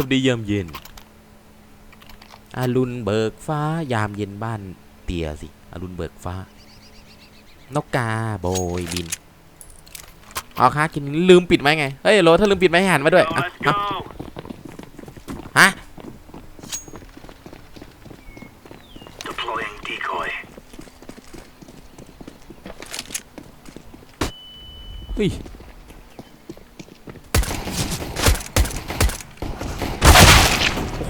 วัสดียามเย็นอารุณเบิกฟ้ายามเย็นบ้านเตียสิอารุณเบิกฟ้า นกกาโบยบินเอาค้ากินลืมปิดไหมไง เฮ้ยโหลถ้าลืมปิดไหมให้หันมาด้วย So อะ let's อะ go. ฮะ Deploying decoy. เฮ้ยโอ้โห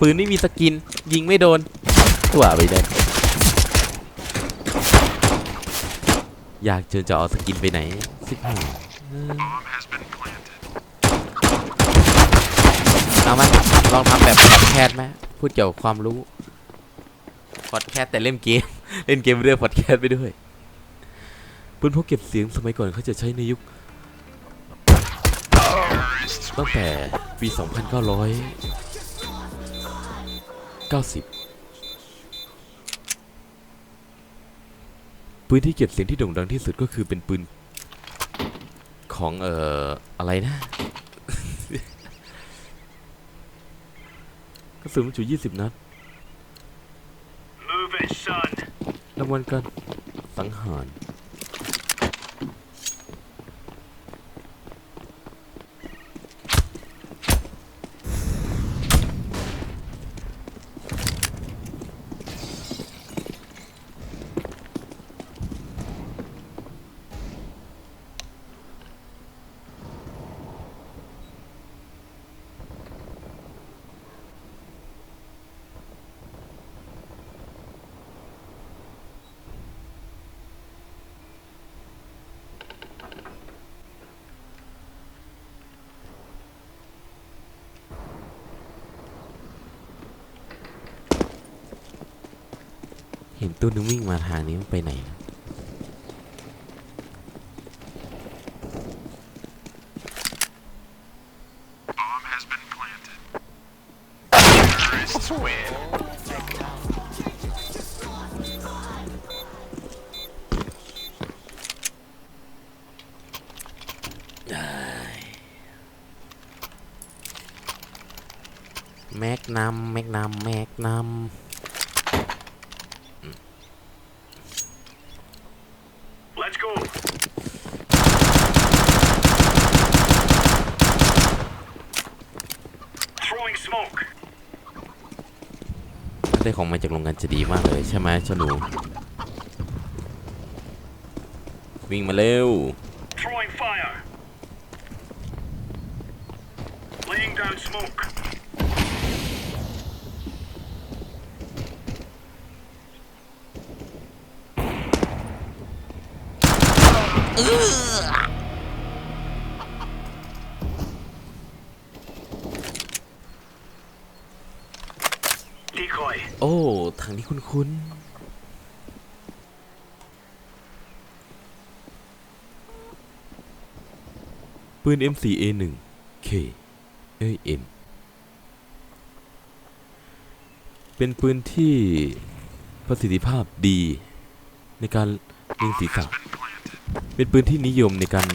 ปืนไม่มีสกิน ยิงไม่โดนตัวไปเด่นอยากเจอจะเอาสกินไปไหนสิบห้าเอาไหมลองทำแบบพอดแคสต์ไหมพูดเกี่ยวกับความรู้พอดแคสต์แต่เล่นเกม เล่นเกมไปด้วยพอดแคสต์ไปด้วย ปืนพกเก็บเสียงสมัยก่อนเขาจะใช้ในยุค ตั้งแต่ปี 2900 90ปืนที่เก็บเสียงที่โด่งดังที่สุดก็คือเป็นปืนของเอ่ออะไรนะ กระสุนบรรจุ20 นัด Move it, son. รางวัลการสังหาร เห็นตัวนึงวิ่งมาทางนี้มันไปไหน Bomb has been planted. Terrorists win. แม็กนัมแม็กนัมแม็กนัม Let's go. Throwing smoke. ถ้าได้ของ มาจากโรงงานจะดีมากเลยใช่ไหมเจ้าหนูวิ่งมาเร็ว Throwing fire. Laying down smoke. ดีคอ คุ้นๆปืน M4A1 K เอ้ย M เป็นปืนที่ประสิทธิภาพดีในการยิงศีรษะเป็นปืนที่นิยมในการ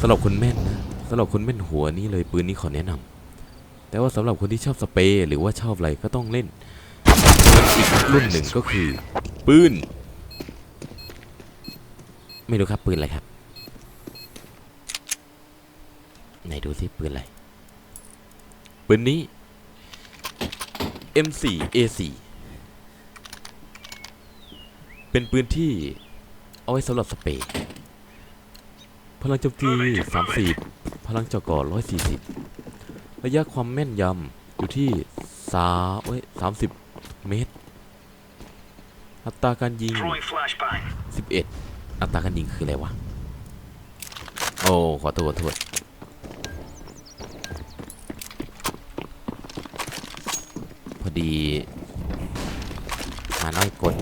สำหรับคนแม่นนะสำหรับคนแม่นหัวนี่เลยปืนนี้ขอแนะนำแต่ว่าสำหรับคนที่ชอบสเปรย์หรือว่าชอบอะไรก็ต้องเล่น อีกรุ่นหนึ่งก็คือ ปืน ไม่รู้ครับปืนอะไรครับ ไหนดูสิปืนอะไร ปืนนี้ M4 A4 เป็นปืนที่เอาไว้สำหรับสเปรย์พลังโจมตี 30 พลังเจาะก่อ140 ระยะความแม่นยำอยู่ที่สาเอ้ย30 เมตร อัตราการยิง throwing flashbang 11 อัตราการยิงคืออะไรวะ โอ้ ขอโทษขอโทษพอดี มาน้อยกด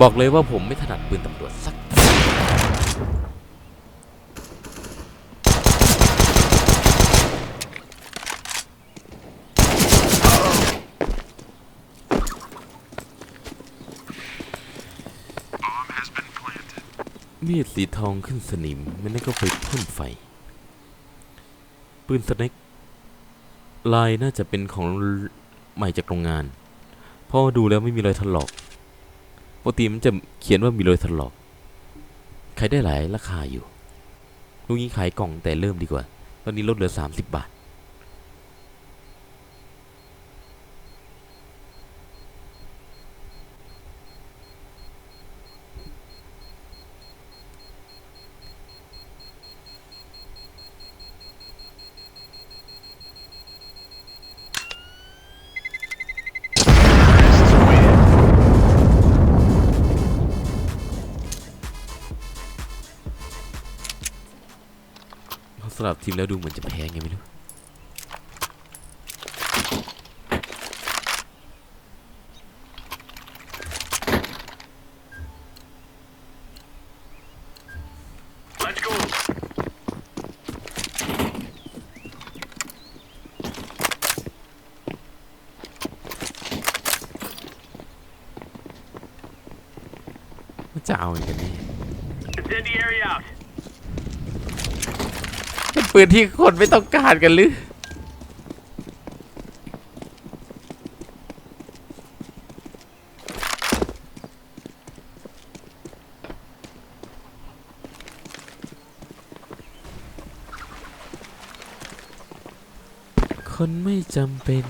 บอกเลยว่าผมไม่ถนัดปืนตำรวจสัก มีดสีทองขึ้นสนิมมันนั่นก็ไฟพ่นไฟ ปืนสเน็กลายน่าจะเป็นของใหม่จากโรงงานเพราะว่าดูแล้วไม่มีรอยถลอกปกติมันจะเขียนว่ามีรอยถลอกขายได้หลายราคาอยู่ลูกนี้ขายกล่องแต่เริ่มดีกว่า ตอนนี้ลดเหลือ 30 บาท เพราะสลับทีมแล้วดูเหมือนจะแพ้ไงไม่รู้ Let's go. ว่าจะเอาอย่างกันนี่ Incendiary out. เปืนที่คนไม่ต้องการกันหรือคนไม่จำเป็น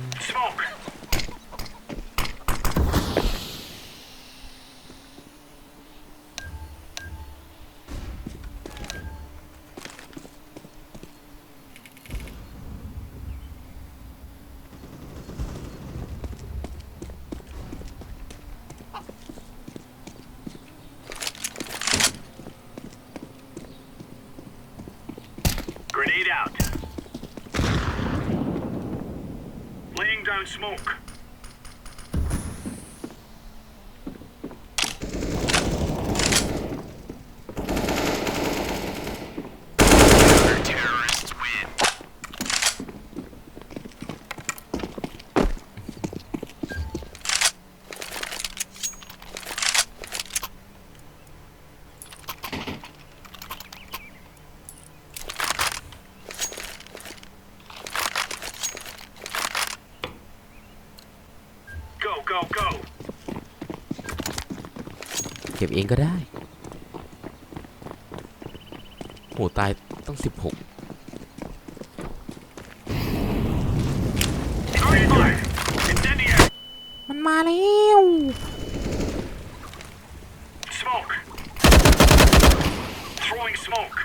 smoke. เก็บเองก็ได้โหตายต้องสิบหก Throwing fire. Incendiary. มันมาแล้ว Smoke. Throwing smoke.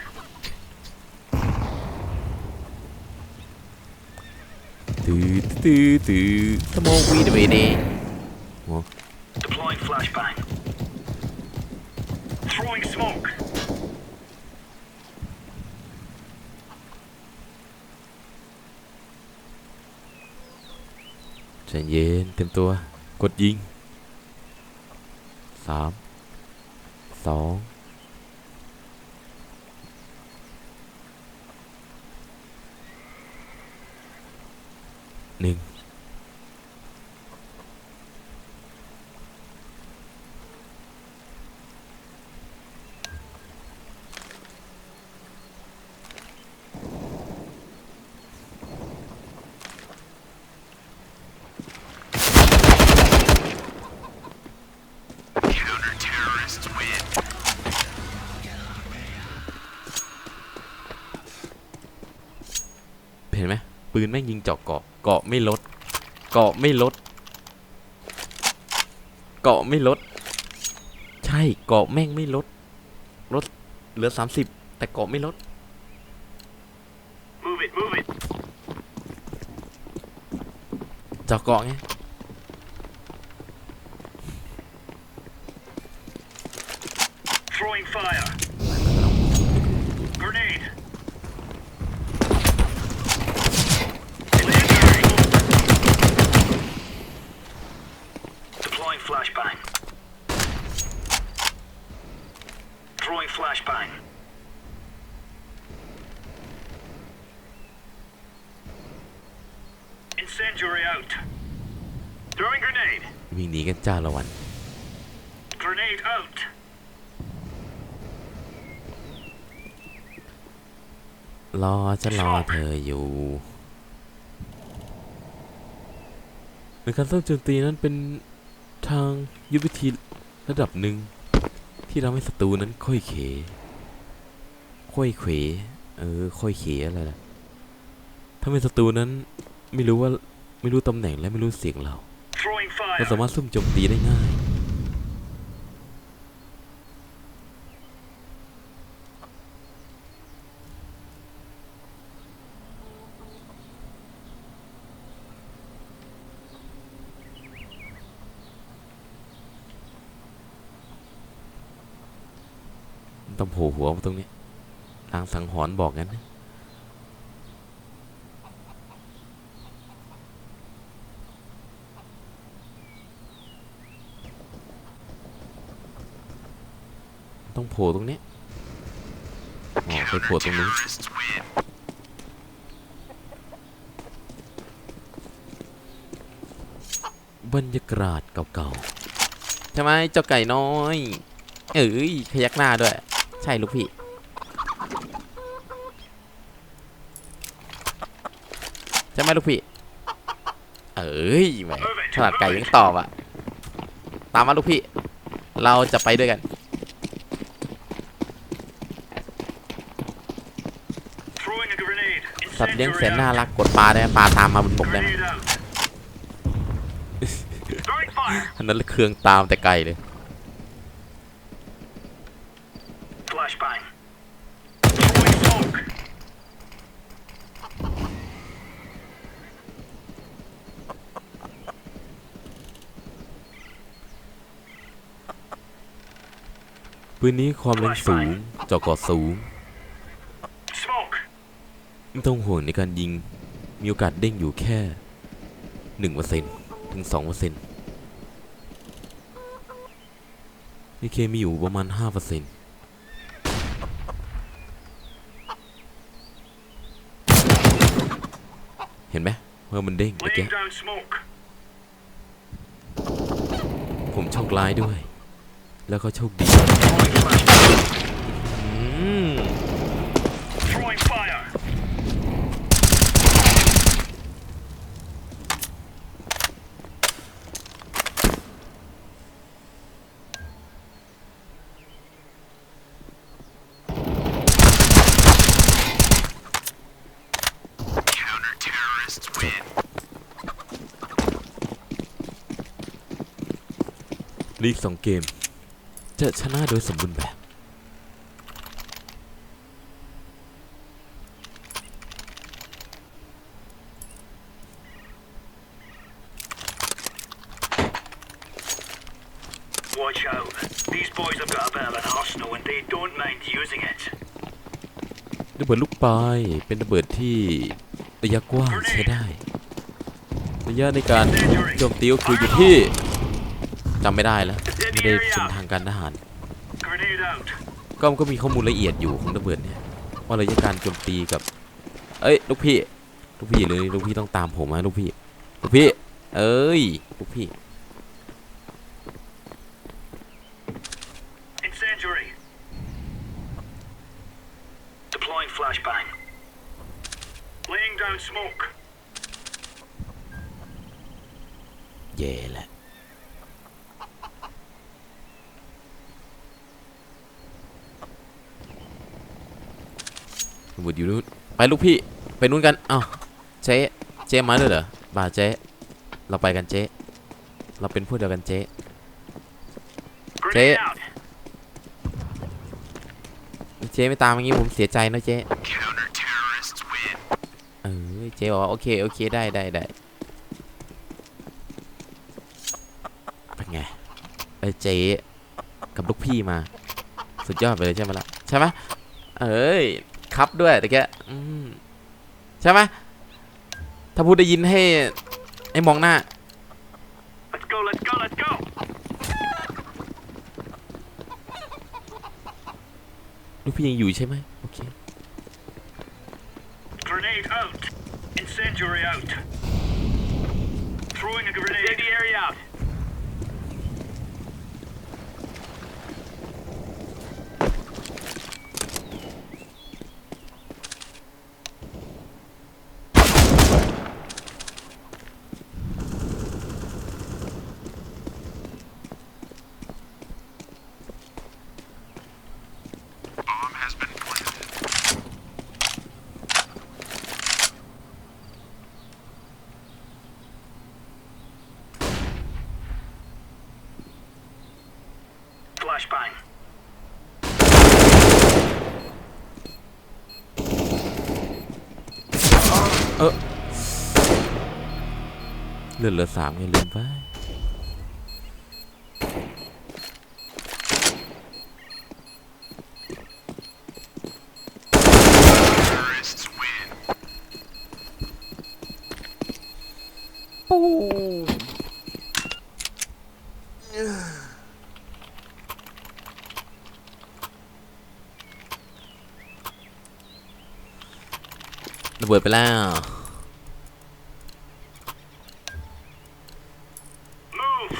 ตื้อตื้อตื้อสโมกวีดเวเด Deploying flashbang. Smoke. ใจเย็นเต็มตัวกดยิงสามสองหนึ่ง ปืนแม่งยิงเจาะเกาะเกาะไม่ลด เกาะไม่ลด เกาะไม่ลด ใช่เกาะแม่งไม่ลดลดเหลือสามสิบแต่เกาะไม่ลด Move it, move it. เจาะเกาะไง Throwing fire. Grenade. Incendiary. Deploying flashbang. Throwing flashbang. Incendiary out. Throwing grenade. วิ่งหนีกันจ้าละวัน Grenade out. รอฉันรอเธออยู่ในการซ่อมโจมตีนั้นเป็นทางยุทธวิธีระดับหนึ่ง ที่ทำให้ศัตรูนั้นค่อยเขค่อยเขวเออค่อยเขอะไรล่ะถ้าเป็นศัตรูนั้นไม่รู้ว่า ไม่รู้ตำแหน่งและไม่รู้เสียงเรา Throwing เรา fire. สามารถซุ่มโจมตีได้ง่าย ต้องโผล่หัวมาตรงนี้ทางสังหรณ์บอกงั้นนะต้องโผล่ตรงนี้อ๋อไปโผล่ตรงนี้บรรยากาศเก่าๆ ใช่ไหมเจ้าไก่น้อย เอ้ยขยักหน้าด้วย ใช่ลูกพี่ ใช่ไหมลูกพี่ เอ้ยแหมขนาดไก่ยังตอบอะ ตามมาลูกพี่ เราจะไปด้วยกัน Throwing a grenade. สัตว์เลี้ยงแสนน่ารักกดปลาได้ปลาตามมาบนบกได้ไหมอันนั้นเครื่องตามแต่ไกลเลยปืนนี้ความแรงสูงเจาะกาะสูง ไม่ต้องห่วงในการยิง มีโอกาสเด้งอยู่แค่หนึ่งเปอร์เซ็นถึงสองเปอร์เซ็นนี่เคมีอยู่ประมาณห้าเปอร์เซ็นเห็นไหมว่ามันเด้งเมื่อกี้ Laying down smoke. ผมโชคร้ายด้วย แล้วก็โชคดี Throwing flashbang. อืม Throwing fire. ลีกสองเกม จะชนะโดยสมบูรณ์แบบ Watch out. These boys have got a bit of an arsenal and they don't mind using it. ระเบิดลูกปลายเป็นระเบิดที่ ระยะกว้างใช้ได้ระยะในการโจมตีก็คืออยู่ที่จำไม่ได้แล้วไม่ได้เป็นทางการทหาร Grenade out. ก็มันก็มีข้อมูลละเอียดอยู่ของระเบิดเนี่ยว่าระยะการโจมตีกับ เอ้ยลูกพี่ลูกพี่เลยลูกพี่ต้องตามผมมาลูกพี่ลูกพี่ เอ้ยลูกพี่ Incendiary. Deploying flashbang. Laying down smoke. แย่แหละระเบิดอยู่นู้นไปลูกพี่ ไปนู้นกัน เอ้าเจ๊ เจ๊มาด้วยเหรอบ่าเจ๊ เราไปกันเจ๊ เราเป็นพวกเดียวกันเจ๊ Grenade Okay. out. เจ๊ไม่ตามอย่างงี้ผมเสียใจนะเจ๊เออเจ๊บอกว่าโอเคโอเคได้ได้ได้เป็นไงไอ้เจ๊กับลูกพี่มา สุดยอดไปเลยใช่ไหมล่ะใช่ไหมเอ้ยครับด้วยแต่แกอืมใช่ไหมถ้าพูดได้ยินให้ให้มองหน้า Let's go, let's go, let's go. ลูกพี่ยังอยู่ใช่ไหม Incendiary out. Throwing a grenade. Incendiary out. Flashbang. เออเลือดเหลือสามไงลืมไป ระเบิดไปแล้ว Move.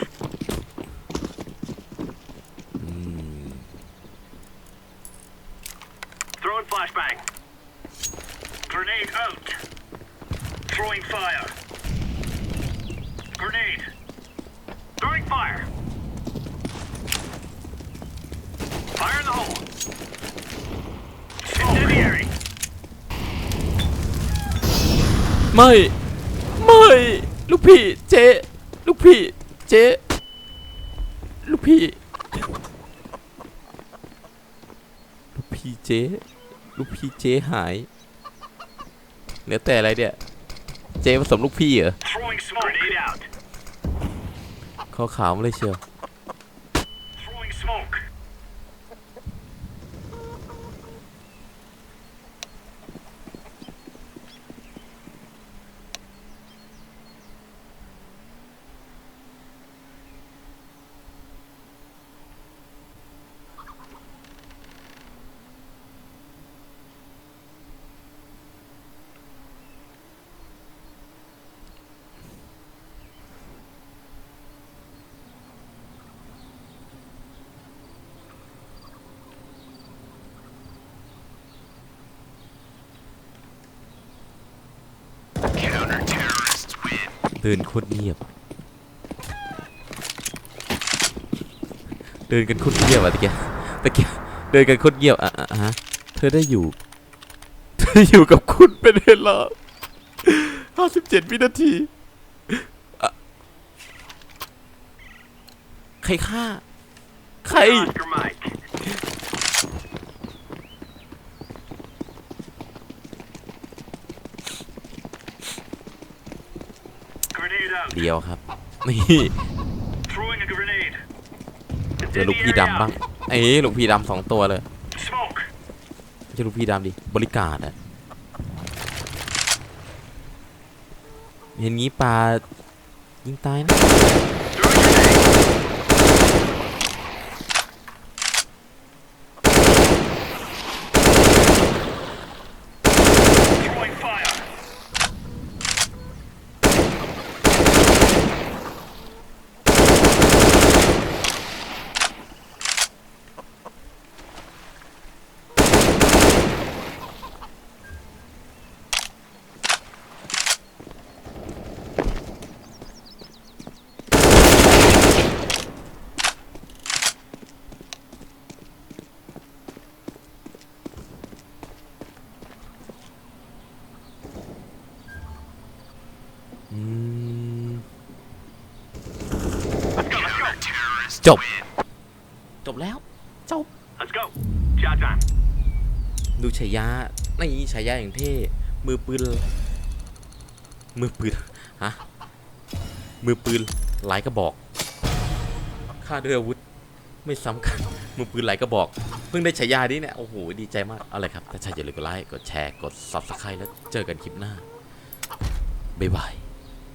Throwing flashbang. Grenade out. Throwing fire. Grenade. Throwing fire. Fire in the hole. Incendiary. ไม่ ไม่ ลูกพี่เจ๊ลูกพี่เจ๊ลูกพี่ ลูกพี่เจ๊ลูกพี่เจ๊หายเหลือแต่อะไรเนี่ย เจ๊ผสมลูกพี่เหรอ Throwing smoke. Grenade out. ขาวขาวๆมาเลยเชียว เดินโคตรเงียบ เดินกันโคตรเงียบอะตะเกียตะเกียเดินกันโคตรเงียบอะอะฮะเธอได้อยู่ เธออยู่กับคุณเป็นเวลาห้าสิบเจ็ดวินาทีใครฆ่า ใคร Oscar Mike. Grenade out. เดียวครับ นี่ Throwing a grenade. เจอลูกพี่ Incendiary ดำบ้าง out. เอ้ยลูกพี่ดำสองตัวเลย Smoke. ไม่ใช่ลูกพี่ดำดิ บริการอะเห็นงี้ปลายิงตายนะ Throwing grenade. Throwing fire. อืม Let's go, let's go. จบ จบแล้ว จบ Let's go. Shot time. ดูฉายานี่ฉายาอย่างเท่ มือปืน มือปืน ฮะ มือปืนหลายกระบอกค่าด้วยอาวุธ ไม่ซ้ำกัน มือปืนหลายกระบอก เพิ่งได้ฉายานี้เนี่ย โอ้โห ดีใจมากเอาเลยครับ ถ้าใช่อย่าลืมกดไลค์ กดแชร์ กด subscribe แล้วเจอกันคลิปหน้า บ๊ายบาย